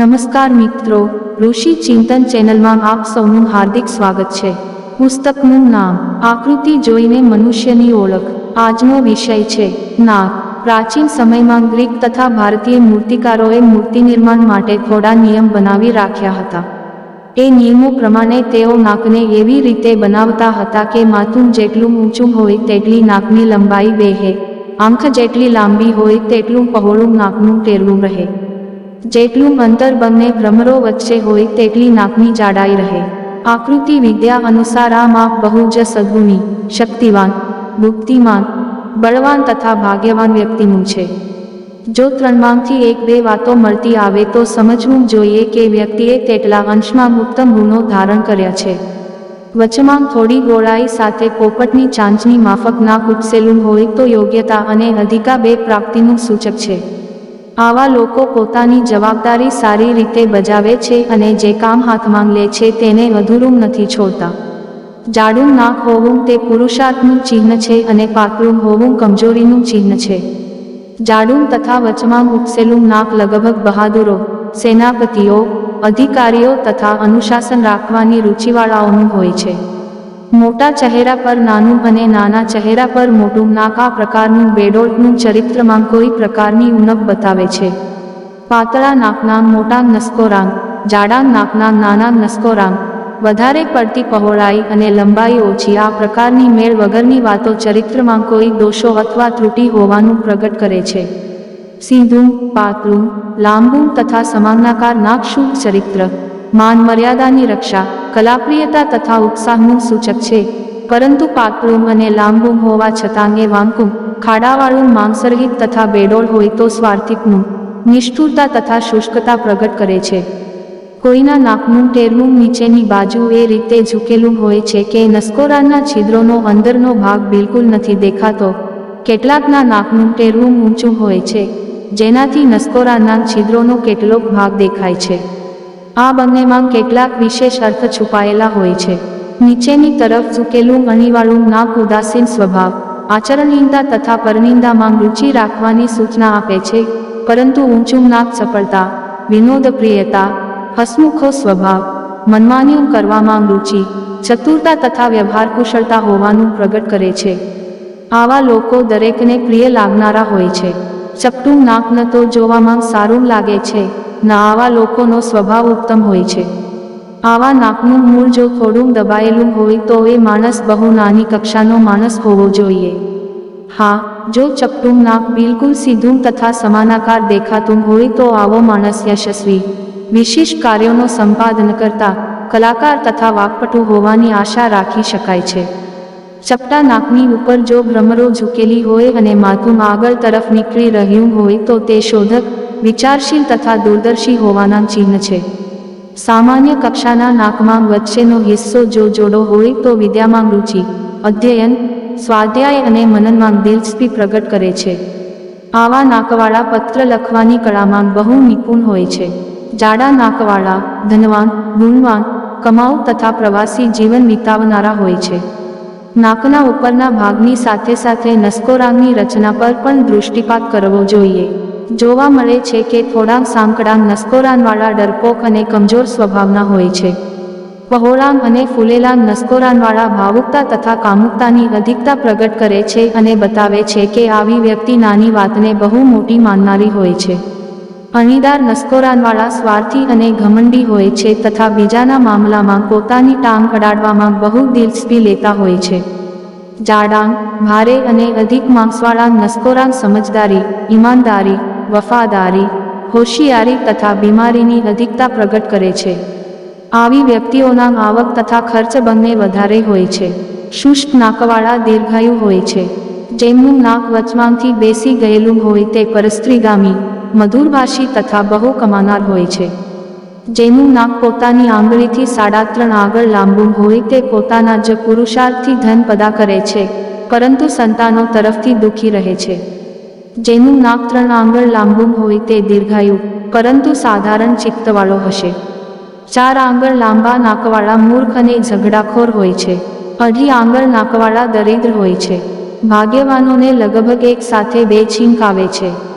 નમસ્કાર મિત્રો, ઋષિ ચિંતન ચેનલમાં આપ સૌનું હાર્દિક સ્વાગત છે. પુસ્તકનું નામ, આકૃતિ જોઈને મનુષ્યની ઓળખ. આજનો વિષય છે, નાગ. પ્રાચીન સમયમાં ગ્રીક તથા ભારતીય મૂર્તિકારોએ મૂર્તિ નિર્માણ માટે થોડા નિયમ બનાવી રાખ્યા હતા. એ નિયમો પ્રમાણે તેઓ નાકને એવી રીતે બનાવતા હતા કે માથું જેટલું ઊંચું હોય તેટલી નાકની લંબાઈ બેહે આંખ જેટલી લાંબી હોય તેટલું પહોળું નાકનું ટેરવું રહે. જેટલું અંતર બંને ભ્રમરો વચ્ચે હોય તેટલી નાકની જાડાઈ રહે. આકૃતિ વિદ્યા અનુસાર આ માપ બહુ જ સદગુણી, શક્તિવાન, બુદ્ધિમાન, બળવાન તથા ભાગ્યવાન વ્યક્તિનું છે. જો ત્રણમાંથી એક બે વાતો મળતી આવે તો સમજવું જોઈએ કે વ્યક્તિએ તેટલા અંશમાં ઉત્તમ ગુણો ધારણ કર્યા છે. વચમાં થોડી ગોળાઈ સાથે પોપટની ચાંચની માફક નાક ઉપસેલું હોય તો યોગ્યતા અને અધિકા બે પ્રાપ્તિનું સૂચક છે. આવા લોકો પોતાની જવાબદારી સારી રીતે બજાવે છે અને જે કામ હાથમાં લે છે તેને અધૂરું નથી છોડતા. જાડું નાક હોવું તે પુરુષાર્થનું ચિહ્ન છે અને પાતળું હોવું કમજોરીનું ચિહ્ન છે. જાડું તથા વચમાં ઉપસેલું નાક લગભગ બહાદુરો, સેનાપતિઓ, અધિકારીઓ તથા અનુશાસન રાખવાની રુચિવાળાઓનું હોય છે. મોટા ચહેરા પર નાનું અને નાના ચહેરા પર મોટું નાક પ્રકારનું બેડોળનું ચરિત્રમાં કોઈ પ્રકારની ઉણપ બતાવે છે. પાતળા નાકના મોટા નસકોરાંગ જાડા નાકના નાના નસકોરાંગ વધારે પડતી પહોળાઈ અને લંબાઈ ઓછી આ પ્રકારની મેળ વગરની વાતો ચરિત્રમાં કોઈ દોષો અથવા ત્રુટિ હોવાનું પ્રગટ કરે છે. સીધું, પાતળું, લાંબુ તથા સમાનાકાર નાક શુભ ચરિત્ર, માન મર્યાદાની રક્ષા કલાપ્રિયતા તથા ઉત્સાહનું સૂચક છે. પરંતુ પાતળું અને લાંબુ હોવા છતાં એ વાંકું ખાડાવાળું માંસરહિત તથા બેડોળ હોય તો સ્વાર્થિકનું, નિષ્ઠુરતા તથા શુષ્કતા પ્રગટ કરે છે. કોઈના નાકનું ટેરવું નીચેની બાજુ એ રીતે ઝૂકેલું હોય છે કે નસકોરાના છિદ્રોનો અંદરનો ભાગ બિલકુલ નથી દેખાતો. કેટલાકના નાકનું ટેરવું ઊંચું હોય છે, જેનાથી નસકોરાના છિદ્રોનો કેટલોક ભાગ દેખાય છે. આ બંનેમાં કેટલાક વિશેષ અર્થ છુપાયેલા હોય છે. નીચેની તરફ ઝૂકેલું અણીવાળું નાક ઉદાસીન સ્વભાવ, આચરણહીનતા તથા પરનિંદામાં રુચિ રાખવાની સૂચના આપે છે, પરંતુ ઊંચું નાક સફળતા, વિનોદપ્રિયતા, હસમુખો સ્વભાવ, મનમાન્યું કરવામાં રુચિ, ચતુરતા તથા વ્યવહાર કુશળતા હોવાનું પ્રગટ કરે છે. આવા લોકો દરેકને પ્રિય લાગનારા હોય છે. ચપટું નાક ન તો જોવામાં સારું લાગે છે. ન આવા લોકોનો સ્વભાવ ઉત્તમ હોય છે. આવા નાકનું મૂળ જો થોડું દબાયેલું હોય તો એ માણસ બહુ નાની કક્ષાનો માણસ હોવો જોઈએ. હા, જો ચપટું નાક બિલકુલ સીધું તથા સમાનાકાર દેખાતું હોય તો આવો માણસ યશસ્વી, વિશિષ્ટ કાર્યોનો સંપાદન કરતા, કલાકાર તથા વાકપટુ હોવાની આશા રાખી શકાય છે. ચપટા નાકની ઉપર જો ભ્રમરો ઝૂકેલી હોય અને માથું આગળ તરફ નીકળી રહ્યું હોય તો તે શોધક વિચારશીલ તથા દૂરદર્શી હોવાના ચિહ્ન છે. સામાન્ય કક્ષાના નાકમાં વચ્ચેનો હિસ્સો જો જોડો હોય તો વિદ્યામાં રુચિ, અધ્યયન, સ્વાધ્યાય અને મનનમાં દિલચસ્પી પ્રગટ કરે છે. આવા નાકવાળા પત્ર લખવાની કળામાં બહુ નિપુણ હોય છે. જાડા નાકવાળા, ધનવાન, ગુણવાન, કમાઉ તથા પ્રવાસી જીવન વિતાવનારા હોય છે. નાકના ઉપરના ભાગની સાથે સાથે નસકોરાંગની રચના પર પણ દૃષ્ટિપાત કરવો જોઈએ. જોવા મળે છે કે થોડાક સાંકડાંગ નસકોરાનવાળા ડરપોક અને કમજોર સ્વભાવના હોય છે. પહોળાંગ અને ફૂલેલાંગ નસકોરાનવાળા ભાવુકતા તથા કામુકતાની અધિકતા પ્રગટ કરે છે અને બતાવે છે કે આવી વ્યક્તિ નાની વાતને બહુ મોટી માનનારી હોય છે. અણીદાર નસકોરાનવાળા સ્વાર્થી અને ઘમંડી હોય છે તથા બીજાના મામલામાં પોતાની ટાંગ અડાડવામાં બહુ દિલચસ્પી લેતા હોય છે. જાડાંગ, ભારે અને અધિક માંસવાળા નસકોરાંગ સમજદારી, ઈમાનદારી વફાદારી, હોશિયારી તથા બીમારીની અધિકતા પ્રગટ કરે છે. આવી વ્યક્તિઓના આવક તથા ખર્ચ બંને વધારે હોય છે. શુષ્ક નાકવાળા દીર્ઘાયુ હોય છે. જેમનું નાક વચમાંથી બેસી ગયેલું હોય તે પરસ્ત્રીગામી મધુરભાષી તથા બહુ કમાનાર હોય છે. જેનું નાક પોતાની આંગળીથી સાડા ત્રણ આગળ લાંબુ હોય તે પોતાના જ પુરુષાર્થથી ધન પદા કરે છે, પરંતુ સંતાનો તરફથી દુઃખી રહે છે. જેનું નાક ત્રણ આંગળ લાંબુ હોય તે દીર્ઘાયુ, પરંતુ સાધારણ ચિત્તવાળો હશે. ચાર આંગળ લાંબા નાકવાળા મૂર્ખ અને ઝઘડાખોર હોય છે. અઢી આંગળ નાકવાળા દરિદ્ર હોય છે. ભાગ્યવાનોને લગભગ એક સાથે બે છીંક આવે છે.